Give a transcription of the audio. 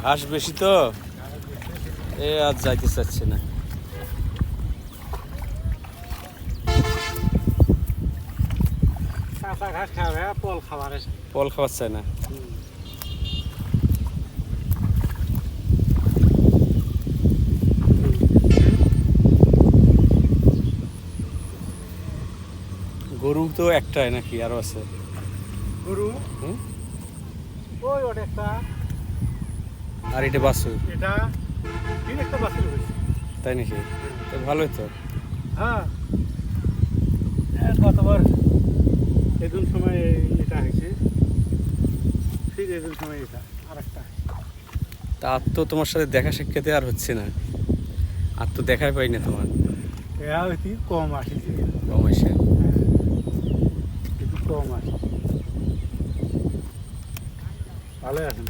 ঘাস বেশি তো? এ আর যাইতে চাচ্ছে না। কাঁচা ঘাস খাবে পল খাওয়ার চায় না? গরু তো একটাই নাকি আরও আছে? গরু? হুম? ওই ওটা একটা। আর এটা বাসু এটা তিন একটা বাছুর হয়েছে। তাই নাকি? তো ভালোই তো। হ্যাঁ। এ গতবার এদিন সময় এটা হয়েছে। ফির এদিন সময় এটা আর একটা তা তো তোমার সাথে দেখা সাক্ষাতে আর হচ্ছে না। আর তো দেখাই পাই না তোমার কম আসিছে। কম এসে একটু কম আসে। ভালোই আছেন